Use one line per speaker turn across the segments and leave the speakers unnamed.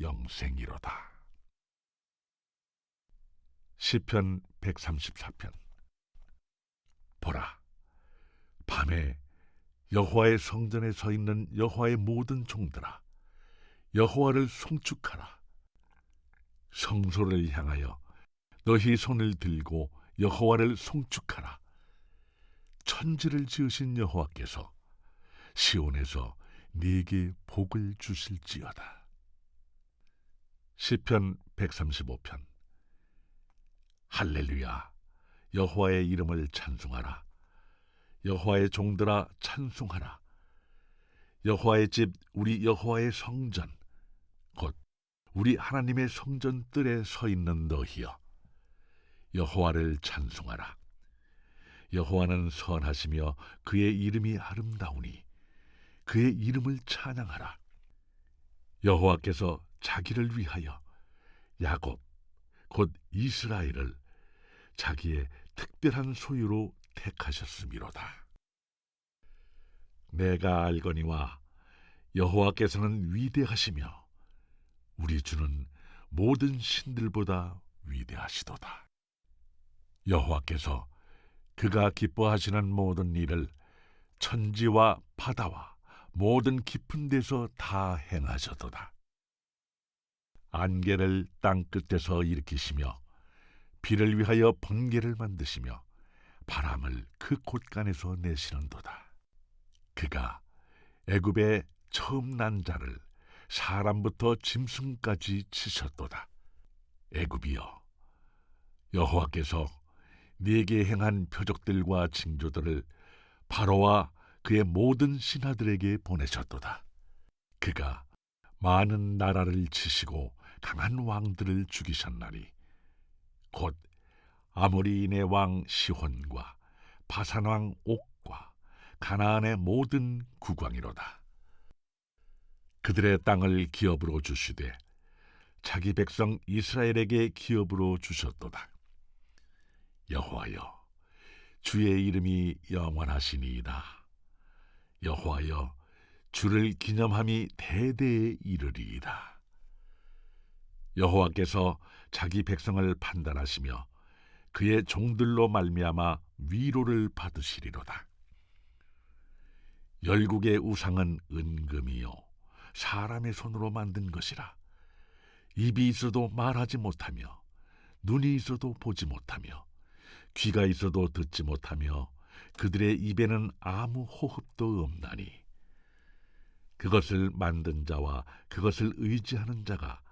영생이로다. 시편 134편 보라 밤에 여호와의 성전에 서 있는 여호와의 모든 종들아 여호와를 송축하라 성소를 향하여 너희 손을 들고 여호와를 송축하라 천지를 지으신 여호와께서 시온에서 네게 복을 주실지어다. 시편 135편. 할렐루야. 여호와의 이름을 찬송하라. 여호와의 종들아 찬송하라. 여호와의 집 우리 여호와의 성전. 곧 우리 하나님의 성전 뜰에 서 있는 너희여 여호와를 찬송하라. 여호와는 선하시며 그의 이름이 아름다우니 그의 이름을 찬양하라. 여호와께서 자기를 위하여 야곱 곧 이스라엘을 자기의 특별한 소유로 택하셨음이로다. 내가 알거니와 여호와께서는 위대하시며 우리 주는 모든 신들보다 위대하시도다. 여호와께서 그가 기뻐하시는 모든 일을 천지와 바다와 모든 깊은 데서 다 행하셨도다. 안개를 땅 끝에서 일으키시며 비를 위하여 번개를 만드시며 바람을 그 곳간에서 내시는도다. 그가 애굽의 처음 난 자를 사람부터 짐승까지 치셨도다. 애굽이여 여호와께서 네게 행한 표적들과 징조들을 바로와 그의 모든 신하들에게 보내셨도다. 그가 많은 나라를 치시고 강한 왕들을 죽이셨나니 곧 아모리인의 왕 시혼과 바산 왕 옥과 가나안의 모든 국왕이로다. 그들의 땅을 기업으로 주시되 자기 백성 이스라엘에게 기업으로 주셨도다. 여호와여 주의 이름이 영원하시니이다. 여호와여 주를 기념함이 대대에 이르리이다. 여호와께서 자기 백성을 판단하시며 그의 종들로 말미암아 위로를 받으시리로다. 열국의 우상은 은금이요 사람의 손으로 만든 것이라 입이 있어도 말하지 못하며 눈이 있어도 보지 못하며 귀가 있어도 듣지 못하며 그들의 입에는 아무 호흡도 없나니 그것을 만든 자와 그것을 의지하는 자가 다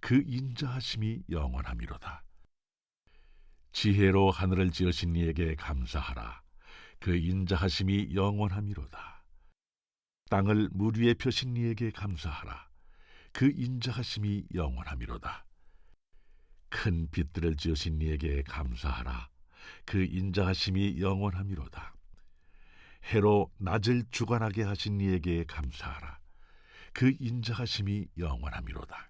그 인자하심이 영원함이로다. 지혜로 하늘을 지으신 이에게 감사하라. 그 인자하심이 영원함이로다. 땅을 물 위에 펴신 이에게 감사하라. 그 인자하심이 영원함이로다. 큰 빛들을 지으신 이에게 감사하라. 그 인자하심이 영원함이로다. 해로 낮을 주관하게 하신 이에게 감사하라. 그 인자하심이 영원함이로다.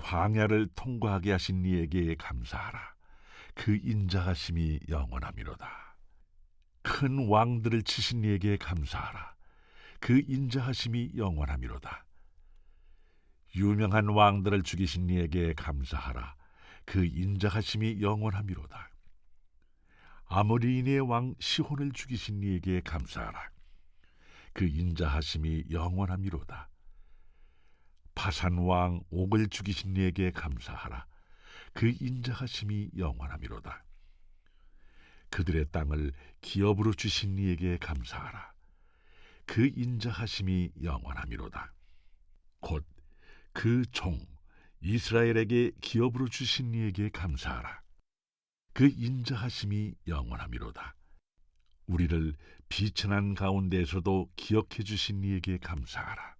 광야를 통과하게 하신 이에게 감사하라. 그 인자하심이 영원함이로다. 큰 왕들을 치신 이에게 감사하라. 그 인자하심이 영원함이로다. 유명한 왕들을 죽이신 이에게 감사하라. 그 인자하심이 영원함이로다. 아모리인의 왕 시혼을 죽이신 이에게 감사하라. 그 인자하심이 영원함이로다. 바산 왕 옥을 죽이신 이에게 감사하라. 그 인자하심이 영원함이로다. 그들의 땅을 기업으로 주신 이에게 감사하라. 그 인자하심이 영원함이로다. 곧 그 종 이스라엘에게 기업으로 주신 이에게 감사하라. 그 인자하심이 영원함이로다. 우리를 비천한 가운데에서도 기억해 주신 이에게 감사하라.